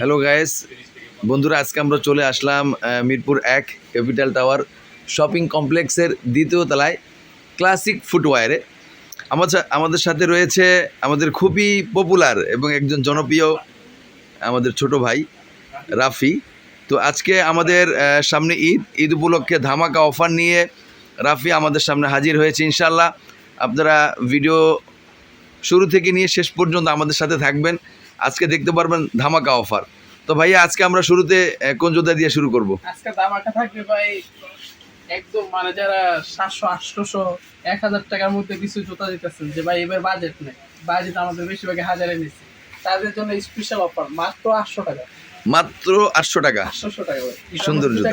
Hello guys বন্ধুরা, আজকে আমরা চলে আসলাম মিরপুর এক ক্যাপিটাল টাওয়ার শপিং কমপ্লেক্সের দ্বিতীয় তলায় ক্লাসিক ফুটওয়্যারে আমার সা- আমাদের সাথে রয়েছে আমাদের খুবই পপুলার এবং একজন জনপ্রিয়, আমাদের ছোট ভাই রাফি। তো আজকে আমাদের সামনে ঈদ ঈদ উপলক্ষে ধামাকা অফার নিয়ে রাফি আমাদের সামনে হাজির হয়েছে ইনশাল্লাহ আপনারা ভিডিও শুরু থেকে নিয়ে শেষ পর্যন্ত আমাদের সাথে থাকবেন। আজকে দেখতে পারবেন ধামাকা অফার। তো ভাই আজকে আমরা শুরুতে কোন জোতা দিয়ে শুরু করব? আজকে ধামাকা থাকবে ভাই, একদম মানে যারা সাতশো, আটশোশো এক হাজার টাকার মধ্যে কিছু জোতা দিতেছেন, যে ভাই এবার বাজেট নেই। বাজেট আমাদের বেশিরভাগ হাজারে নিচ্ছে। তাদের জন্য স্পেশাল অফার মাত্র আটশো টাকা। মাত্র আটশো টাকা। সুন্দর জুতা।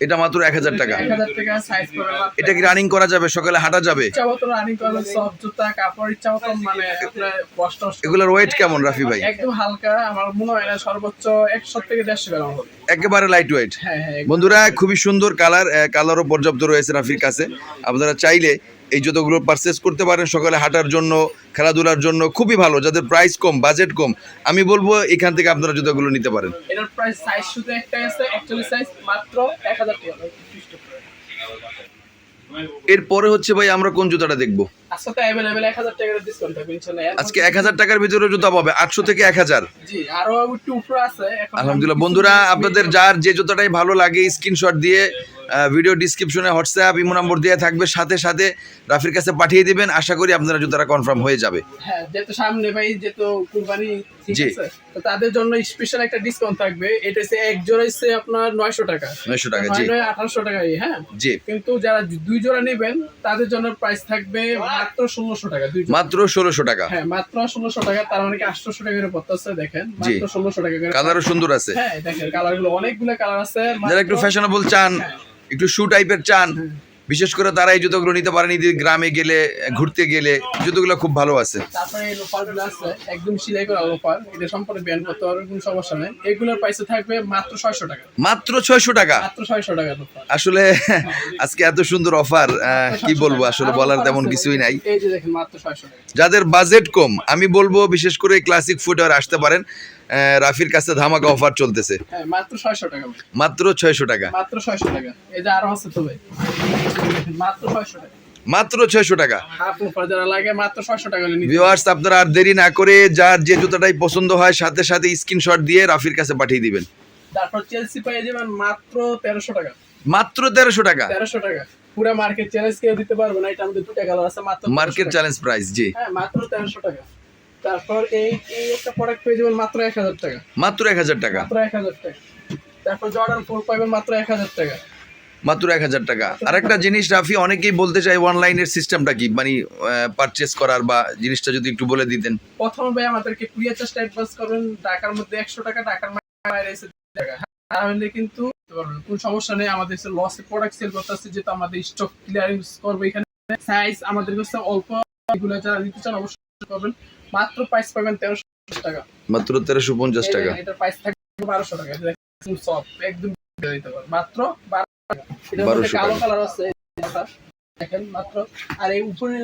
এটা মাত্র এক হাজার টাকা। এটা কি রানিং করা যাবে? সকালে হাঁটা যাবে? মানে এগুলোর ওয়েট কেমন রাফি ভাই? একদম হালকা। আমার মনে হয় না সর্বোচ্চ একশো থেকে দেড়শো গ্রাম একেবারে লাইট ওয়েট হ্যাঁ হ্যাঁ একদম। বন্ধুরা খুবই সুন্দর কালার কালারও পর্যাপ্ত রয়েছে রাফির কাছে। আপনারা চাইলে এই জুতোগুলো পারচেস করতে পারেন সকালে হাঁটার জন্য খেলাধুলার জন্য খুবই ভালো যাদের প্রাইস কম বাজেট কম আমি বলব এখান থেকে আপনারা জুতোগুলো নিতে পারেন। এটার প্রাইস সাইজ শুধু একটাই আছে অ্যাকচুয়ালি সাইজ মাত্র এক হাজার টাকা এরপরে হচ্ছে ভাই আমরা কোন জুতাটা দেখব? আজকে এক হাজার টাকার ভিতরে জুতা পাবে আটশো থেকে এক হাজার। আলহামদুলিল্লাহ বন্ধুরা আপনাদের যার যে জুতাটাই ভালো লাগে স্ক্রিনশট দিয়ে ভিডিও ডিসক্রিপশনে হোয়াটসঅ্যাপ ইমো নম্বর দেওয়া থাকবে। সাথে সাথে রাফির কাছে পাঠিয়ে দিবেন। আশা করি আপনারা জুতাটা কনফার্ম হয়ে যাবে। হ্যাঁ যেহেতু সামনে ভাই যেহেতু কুরবানি জি। তো তাদের জন্য স্পেশাল একটা ডিসকাউন্ট থাকবে। এটা হচ্ছে এক জোড়া হচ্ছে আপনার নয়শো টাকা। নয়শো টাকা জি। নয় নয় আঠারোশো টাকা হ্যাঁ? জি। কিন্তু যারা দুই জোড়া নেবেন তাদের জন্য প্রাইস থাকবে মাত্র টাকা দুই মাত্র টাকা। হ্যাঁ মাত্র টাকা তার মানে কি টাকা করে পড়তেছে দেখেন। জি। মাত্র ষোলোশো টাকা করে কালারও সুন্দর আছে। হ্যাঁ দেখেন অনেকগুলো কালার আছে যারা একটু ফ্যাশনেবল চান একটু শু টাইপের চান। বিশেষ করে তারা এই জুতোগুলো নিতে পারেন গ্রামে গেলে ঘুরতে গেলে জুতোগুলো খুব ভালো আছে। তারপরে এই লোফারগুলো আছে একদম সিলাই করা লোফার এটা সম্পর্কে ব্যান করতে পারবে কোনো সমস্যা নেই। এগুলোর প্রাইসে থাকবে মাত্র ছয়শো টাকা। মাত্র ছয়শো টাকা? মাত্র ছয়শো টাকা লোফার আসলে আজকে এত সুন্দর অফার কি বলব? আসলে বলার তেমন কিছুই নাই। এই যে দেখেন মাত্র টাকা। যাদের বাজেট কম আমি বলব বিশেষ করে ক্লাসিক ফুটওয়্যার আসতে পারেন। রাফির কাছে ধামাকা অফার চলতেছে। হ্যাঁ মাত্র ছয়শো টাকা মাত্র ছয়শো টাকা। মাত্র ছয়শো টাকা। এই যে আরও আছে তো ভাই। মাত্র ছয়শো টাকা। মাত্র ছয়শো টাকা। ভিউয়ার্স আপনারা আর দেরি না করে যার যে জুতাটাই পছন্দ হয় সাথে সাথে স্ক্রিনশট দিয়ে রাফির কাছে পাঠিয়ে দিবেন। তারপর চেলসি পেয়ে যাবেন মাত্র তেরোশো টাকা। মাত্র তেরোশো টাকা। তেরোশো টাকা। পুরো মার্কেট চ্যালেঞ্জ কেউ দিতে পারবে না এটা আমাদের দুটা কালার আছে মাত্র মার্কেট চ্যালেঞ্জ প্রাইস জি। হ্যাঁ মাত্র তেরোশো টাকা। তারপর এই এই একটা প্রোডাক্ট পেয়ে যাবেন মাত্র এক হাজার টাকা। মাত্র এক হাজার টাকা? মাত্র এক হাজার টাকা। তারপর জর্ডান ফোর পাবেন মাত্র এক হাজার টাকা। মাত্র এক হাজার টাকা। আর একটা জিনিস রাফি অনেকেই বলতে চাই অনলাইনের সিস্টেমটা কি? মানে পারচেস করার বা জিনিসটা যদি একটু বলে দিতেন। প্রথম ভাই আমাদেরকে কুড়িয়ে চার্জটা অ্যাডভান্স করবেন ঢাকার মধ্যে একশো টাকা ঢাকার বাইরে এসে টাকা। তাহলে কিন্তু কোনো সমস্যা নেই আমাদের লসে প্রোডাক্ট সেল করতেছে যেহেতু আমাদের স্টক ক্লিয়ারেন্স করব এখানে। সাইজ আমাদের কাছে অল্প এগুলো যারা নিতে চান অবশ্যই মাত্র প্রাইস পাবেন তেরোশো টাকা। মাত্র তেরোশো পঞ্চাশ টাকা। এটার প্রাইস থাকবে বারোশো টাকা। সফট একদম দিতে পারবেন। মাত্র বারোশো টাকা। এটার মধ্যে 1200 কালো কালার আছে দেখেন মাত্র। আর এই উপরে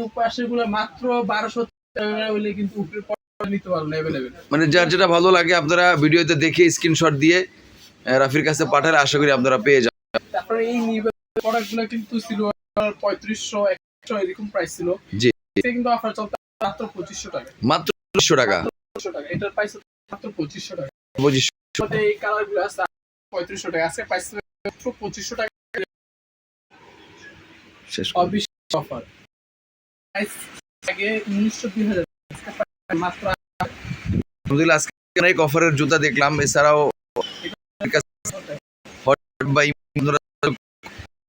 গুলো মাত্র বারোশো টাকা হলে কিন্তু উপরে নিতে পারবেন অ্যাভেলেবেল মানে যার যেটা ভালো লাগে আপনারা ভিডিওতে দেখে স্ক্রিনশট দিয়ে রাফির কাছে পাঠালে আশা করি আপনারা পেয়ে যাবেন। তারপরে এই নিবে প্রোডাক্টগুলো কিন্তু ছিল পঁয়ত্রিশশো একশো এরকম প্রাইস ছিল। জি। কিন্তু অফার চলতে মাত্র পঁচিশশো টাকা। মাত্র পঁচিশশো টাকা। এটার প্রাইস মাত্র পঁচিশশো টাকা। পঁচিশশো। এই কালার আছে পঁয়ত্রিশশো টাকা। আছে প্রাইস মাত্র পঁচিশশো টাকা। শেষ অফার প্রাইস আগে উনিশশো দুই হাজার। মাত্র আলহামদুলিল্লাহ আজকে অনেক অফারের জুতা দেখলাম। এছাড়াও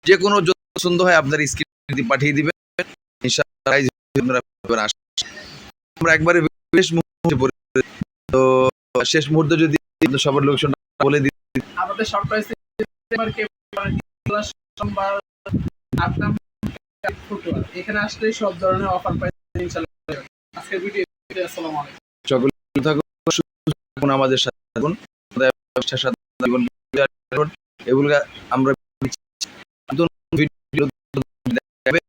যে কোনো জুতা পছন্দ হয় আপনার স্ক্রিন পাঠিয়ে দিবেন। ইনশাআল্লাহ করি। আমরা একবারে শেষ মুহূর্তে পড়ে- তো শেষ মুহূর্তে যদি সবার লোকেশন বলে দিই। আমাদের সারপ্রাইজ সোমবার আটটা ফুটবল। এখানে আসলে সব ধরনের অফার পাই ইনশাআল্লাহ। আজকে ভিডিও আসসালামু আলাইকুম। সকলে থাকুন সুস্থ থাকুন আমাদের সাথে থাকুন। ব্যবসার সাথে জীবন এগুলো আমরা নতুন ভিডিও দেখাবে।